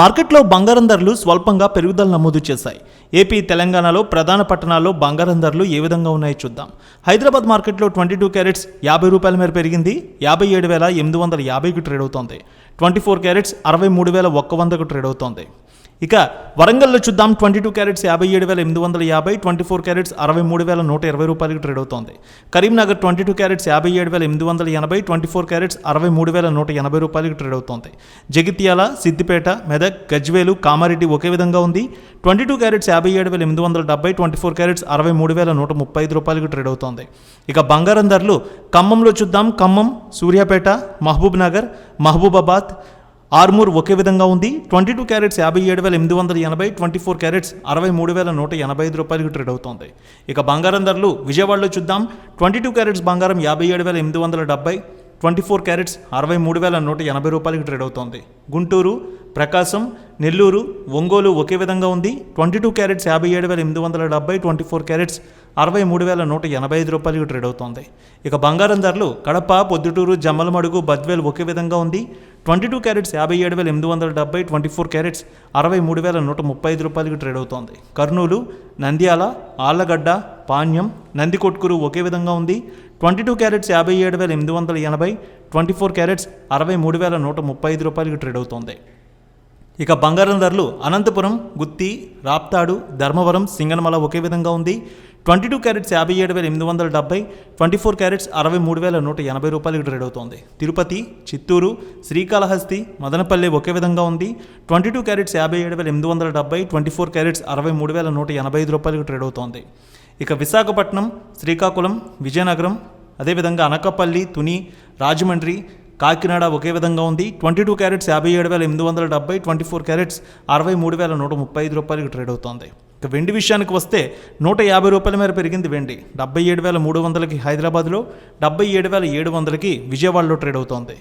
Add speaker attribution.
Speaker 1: మార్కెట్లో బంగారం ధరలు స్వల్పంగా పెరుగుదల నమోదు చేశాయి. ఏపీ తెలంగాణలో ప్రధాన పట్టణాల్లో బంగారం ధరలు ఏ విధంగా ఉన్నాయో చూద్దాం. హైదరాబాద్ మార్కెట్లో ట్వంటీ టూ క్యారెట్స్ యాభై రూపాయల మేర పెరిగింది. యాభై ఏడు వేల ఎనిమిది వందల యాభైకి ట్రేడ్ అవుతోంది. ట్వంటీ ఫోర్ క్యారెట్స్ అరవై మూడు వేల ఒక్క వందకు ట్రేడ్ అవుతోంది. ఇక వరంగల్లో చూద్దాం. ట్వంటీ టూ క్యారెట్స్ యాభై ఏడు వేల ఎనిమిది వందల యాభై ట్వంటీ ఫోర్ క్యారెట్స్ అరవై మూడు వేల నూట ఇరవై రూపాయలకి ట్రేడ్ అవుతోంది. కరీంనగర్ ట్వంటీ టూ క్యారెట్స్ యాభై ఏడు వేల ఎనిమిది వందల ఎనభై ట్వంటీ ఫోర్ క్యారెట్స్ అరవై మూడు వేల నూట ఎనభై రూపాయలకి ట్రేడ్ అవుతోంది. జగిత్యాల సిద్దిపేట మెదక్ గజ్వేలు కామారెడ్డి ఒకే విధంగా ఉంది. ట్వంటీ టూ క్యారెట్స్ యాభై ఏడు వేల ఎనిమిది వందల డెబ్బై ట్వంటీ ఫోర్ క్యారెట్స్ అరవై మూడు వేల నూట ముప్పై ఐదు రూపాయలకి ట్రేడ్ అవుతోంది. ఇక బంగారం ధరలు ఖమ్మంలో చూద్దాం. ఖమ్మం సూర్యాపేట మహబూబ్ నగర్ మహబూబాబాద్ ఆర్మూర్ ఒకే విధంగా ఉంది. ట్వంటీ టూ క్యారెట్స్ యాభై ఏడు వేల ఎనిమిది వందల ఎనభై ట్వంటీ ఫోర్ క్యారెట్స్ అరవై మూడు వేల నూట ఎనభై ఐదు రూపాయలకు ట్రేడ్ అవుతోంది. ఇక బంగారం ధరలు విజయవాడలో చూద్దాం. ట్వంటీ టూ క్యారెట్స్ బంగారం యాభై ఏడు వేల ఎనిమిది వందల డెబ్బై ట్వంటీ ఫోర్ క్యారెట్స్ అరవై మూడు వేల నూట ఎనభై రూపాయలకి ట్రేడ్ అవుతోంది. గుంటూరు ప్రకాశం నెల్లూరు ఒంగోలు ఒకే విధంగా ఉంది. ట్వంటీ టూ క్యారెట్స్ యాభై ఏడు వేల ఎనిమిది వందల డెబ్బై ట్వంటీ ఫోర్ క్యారెట్స్ అరవై మూడు వేల నూట ఎనభై ఐదు రూపాయలకి ట్రేడ్ అవుతోంది. ఇక బంగారం ధరలు కడప పొద్దుటూరు జమ్మలమడుగు బద్వేల్ ఒకే విధంగా ఉంది. ట్వంటీ టూ క్యారెట్స్ యాభై ఏడు వేల ఎనిమిది వందల డెబ్బై ట్వంటీ ఫోర్ క్యారెట్స్ అరవై మూడు వేల నూట ముప్పై ఐదు రూపాయలకి ట్రేడ్ అవుతోంది. కర్నూలు నంద్యాల ఆళ్ళగడ్డ పాణ్యం నందికొట్కూరు ఒకే విధంగా ఉంది. ట్వంటీ టూ క్యారెట్స్ యాభై ఏడు వేల ఎనిమిది వందల ఎనభై ట్వంటీ ఫోర్ క్యారెట్స్ అరవై మూడు వేల నూట ముప్పై ఐదు రూపాయలకి ట్రేడ్ అవుతోంది. ఇక బంగారం ధరలు అనంతపురం గుత్తి రాప్తాడు ధర్మవరం సింగనమల ఒకే విధంగా ఉంది. ట్వంటీ టూ క్యారెట్స్ యాభై ఏడు వేల ఎనిమిది వందల డెబ్బై ట్వంటీ ఫోర్ క్యారెట్స్ అరవై మూడు వేల నూట ఎనభై రూపాయలకి ట్రేడ్ అవుతోంది. తిరుపతి చిత్తూరు శ్రీకాళహస్తి మదనపల్లి ఒకే విధంగా ఉంది. ట్వంటీ టూ క్యారెట్స్ యాభై ఏడు వేల ఎనిమిది వందల డెబ్బై ట్వంటీ ఫోర్ క్యారెట్స్ అరవై మూడు వేల నూట ఎనభై ఐదు రూపాయలకి ట్రేడ్ అవుతోంది. ఇక విశాఖపట్నం శ్రీకాకుళం విజయనగరం అదేవిధంగా అనకాపల్లి తుని రాజమండ్రి కాకినాడ ఒకే విధంగా ఉంది. ట్వంటీ టూ క్యారెట్స్ యాభై ఏడు వేల ఎనిమిది వందల డెబ్బై ట్వంటీ ఫోర్ క్యారెట్స్ అరవై మూడు వేల నూట ముప్పై ఐదు రూపాయలకి ట్రేడ్ అవుతోంది. ఇక వెండి విషయానికి వస్తే నూట యాభై రూపాయల మేర పెరిగింది వెండి. డెబ్బై ఏడు వేల మూడు వందలకి హైదరాబాద్లో డెబ్బై ఏడు వేల ఏడు వందలకి విజయవాడలో ట్రేడ్ అవుతోంది.